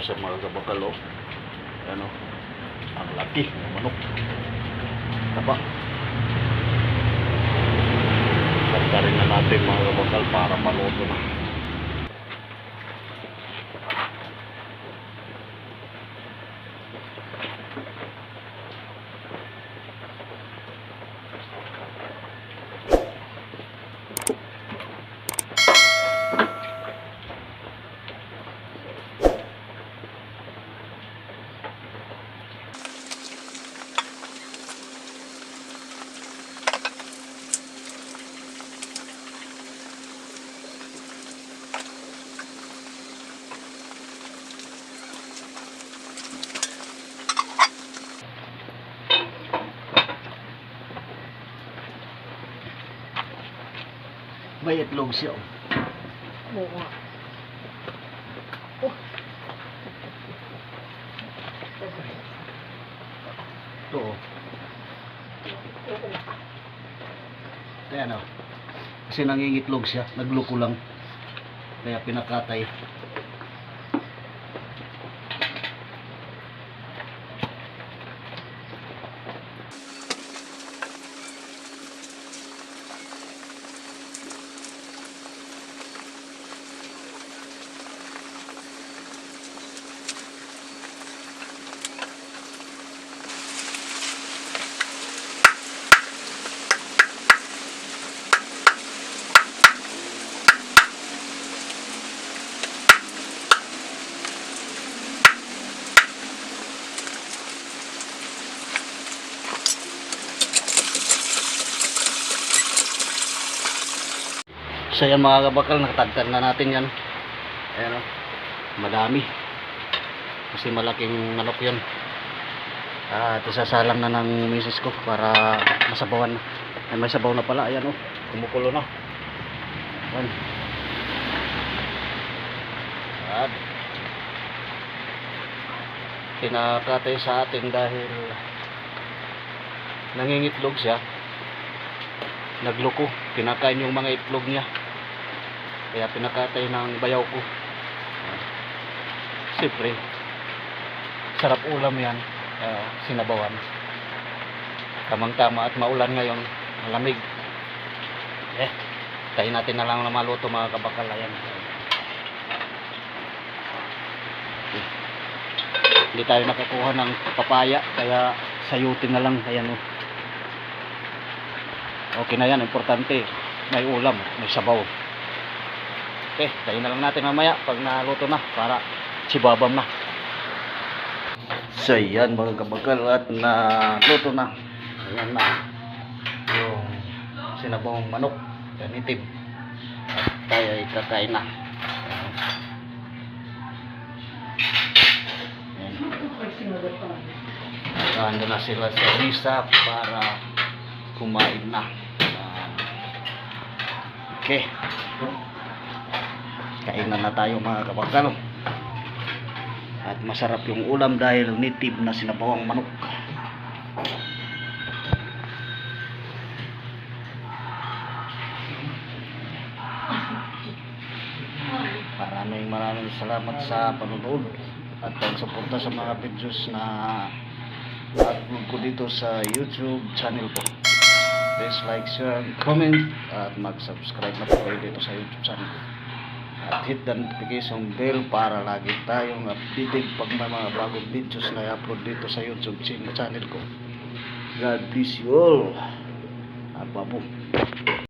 siya mga kabakal oh. Ano, ang laki ng manok. Taba. Rin na natin mga kabakal para maluto na. May itlog siya. oh. Oo nga. Ito oh. Ayan oh. Kasi nangingitlog siya. Nagluko lang. Kaya pinakatay. So yan mga kabakal, nakatagtag na natin yan. Ayan o. Madami. Kasi malaking manok yun. At isasalang na ng misis ko para masabawan. Ay, may sabaw na pala. Ayan o. Kumukulo na. Ayan. At pinakatay sa atin dahil nangingitlog siya nagluko kinakain yung mga itlog niya kaya pinakatay ng bayaw ko. Siyempre sarap ulam yan ah, sinabawan. Tamang tama at maulan ngayon malamig. Eh tayo natin na lang na maluto mga kabakal ayan hindi tayo nakakuha ng papaya kaya sayutin na lang. Ayan oh. Okay na yan, importante. May ulam, may sabaw. Okay, tayo na lang natin mamaya pag naluto na para sibabam na. So yan mga kabagal at naluto na. Ayan na. Yung sinabawang manok, ganitib. At tayo ay kakain na. Nakahanda na sila sa misa para kumain na. Okay. Kainan na tayo mga kabangkano. At masarap yung ulam dahil native na sinabawang manok. Maraming maraming salamat sa panonood at pagsuporta sa mga videos na upload ko dito sa YouTube channel ko. Please like, share, comment at mag-subscribe na po kayo dito sa YouTube channel ko. At hit the notification bell para lagi tayong updated pag may mga bagong videos na i-upload dito sa YouTube channel ko. God bless you all. At.